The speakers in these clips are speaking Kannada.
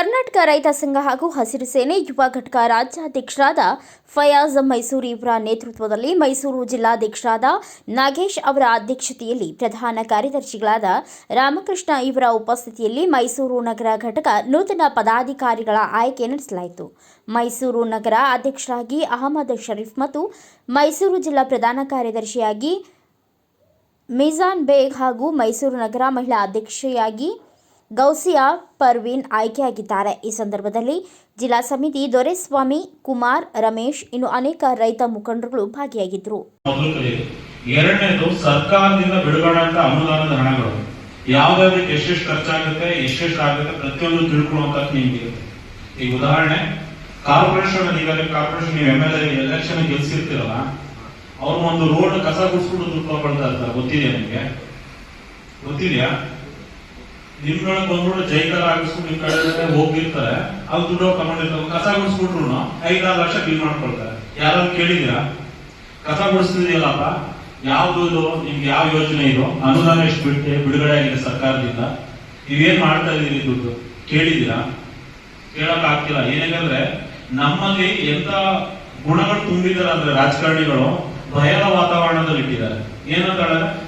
ರೈತ ಸಂಘ ಹಾಗೂ ಹಸಿರು ಸೇನೆ ಯುವ ಘಟಕ ರಾಜ್ಯಾಧ್ಯಕ್ಷರಾದ ಫಯಾಜ್ ಮೈಸೂರು ಇವರ ನೇತೃತ್ವದಲ್ಲಿ ಮೈಸೂರು ಜಿಲ್ಲಾಧ್ಯಕ್ಷರಾದ ನಾಗೇಶ್ ಅವರ ಅಧ್ಯಕ್ಷತೆಯಲ್ಲಿ ಪ್ರಧಾನ ಕಾರ್ಯದರ್ಶಿಗಳಾದ ರಾಮಕೃಷ್ಣ ಇವರ ಉಪಸ್ಥಿತಿಯಲ್ಲಿ ಮೈಸೂರು ನಗರ ಘಟಕ ನೂತನ ಪದಾಧಿಕಾರಿಗಳ ಆಯ್ಕೆ ನಡೆಸಲಾಯಿತು. ಮೈಸೂರು ನಗರ ಅಧ್ಯಕ್ಷರಾಗಿ ಅಹಮದ್ ಷರೀಫ್ ಮತ್ತು ಮೈಸೂರು ಜಿಲ್ಲಾ ಪ್ರಧಾನ ಕಾರ್ಯದರ್ಶಿಯಾಗಿ ಮಿಜಾನ್ ಬೇಗ್ ಹಾಗೂ ಮೈಸೂರು ನಗರ ಮಹಿಳಾ ಅಧ್ಯಕ್ಷೆಯಾಗಿ ಗೌಸಿಯಾ ಪರ್ವೀನ್ ಆಯ್ಕೆಯಾಗಿದ್ದಾರೆ. ಈ ಸಂದರ್ಭದಲ್ಲಿ ಜಿಲ್ಲಾ ಸಮಿತಿ ದೊರೆಸ್ವಾಮಿ, ಕುಮಾರ್, ರಮೇಶ್ ಇನ್ನು ಅನೇಕ ರೈತ ಮುಖಂಡರುಗಳು ಭಾಗಿಯಾಗಿದ್ದರು. ಎರಡನೇದು ಸರ್ಕಾರದಿಂದ ಬಿಡುಗಡೆ ಅನುದಾನದ ಹಣಗಳು. ಯಾವ್ದಾವ್ದಕ್ಕೆ ಎಷ್ಟೆಷ್ಟು ಖರ್ಚಾಗುತ್ತೆ, ಎಷ್ಟೆಷ್ಟು ಆಗುತ್ತೆ ಪ್ರತಿಯೊಂದು ತಿಳ್ಕೊಳ್ಳುವಂತ ನಿಮ್ಗೆ. ಈಗ ಉದಾಹರಣೆ, ಕಾರ್ಪೊರೇಷನ್ ಈಗಾಗಲೇ ಕಾರ್ಪೊರೇಷನ್, ನೀವು ಎಂ ಎಲ್ ಎ ಎಲೆಕ್ಷನ್ ಗೆಲ್ಸಿರ್ತೀರಲ್ಲ, ಅವ್ರು ಒಂದು ರೋಡ್ ಕಸ ಗುಡ್ಸ್ಕೊಂಡು ದುಡ್ಡು ತಗೊಳ್ತಾ ಇರ್ತಾರೆ. ಗೊತ್ತಿದೆಯಾ ನಿಮ್ಗೆ? ಗೊತ್ತಿದ್ಯಾ? ನಿಮ್ನೊಳಗೆ ಬಂದ್ಬಿಟ್ಟು ಜೈಕಾರ ಆಗಿಸ್ಬಿಟ್ಟು ನಿಮ್ ಕಡೆ ಹೋಗಿರ್ತಾರೆ ಅವ್ರು ದುಡ್ಡು ತಗೊಂಡಿರ್ತಾರೆ ಕಸ ಗುಡಿಸ್ಬಿಟ್ರು ಐದಾರು ಲಕ್ಷ ಬಿಲ್ ಮಾಡ್ಕೊಳ್ತಾರೆ. ಯಾರಾದ್ರು ಕೇಳಿದೀರಾ ಕಸ ಗುಡಿಸ್ತಿದೆಯಲ್ಲಪ್ಪ ಯಾವ್ದು ಇದು? ನಿಮ್ಗೆ ಯಾವ ಯೋಜನೆ ಇದು? ಅನುದಾನ ಎಷ್ಟು ಬಿಟ್ಟೆ ಬಿಡುಗಡೆ ಆಗಿದೆ ಸರ್ಕಾರದಿಂದ? ನೀವೇನ್ ಮಾಡ್ತಾ ಇದೀರಿ ದುಡ್ಡು? ಕೇಳಿದೀರಾ ಕೇಳಕ್ ಆಗ್ತಿಲ್ಲ ಏನೇನಂದ್ರೆ ನಮ್ಮಲ್ಲಿ ಎಂತ ಗುಣಗಳು ತುಂಬಿದಾರೆ ಅಂದ್ರೆ ರಾಜಕಾರಣಿಗಳು ಭಯದ ವಾತಾವರಣದಲ್ಲಿ ಇಟ್ಟಿದ್ದಾರೆ ಏನಂತ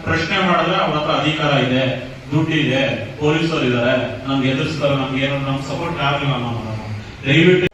ಪ್ರಶ್ನೆ ಮಾಡಿದ್ರೆ ಅವ್ರ ಹತ್ರ ಅಧಿಕಾರ ಇದೆ. ದುಡ್ಡಿದೆ ಪೊಲೀಸರು ಇದ್ದಾರೆ ನಮ್ಗೆ ಎದುರಿಸ್ತಾರೆ ನಮ್ಗೆ ಏನೋ ನಮ್ಗೆ ಸಪೋರ್ಟ್ ಆಗಲಿಲ್ಲ ನಮ್ಮ ದಯವಿಟ್ಟು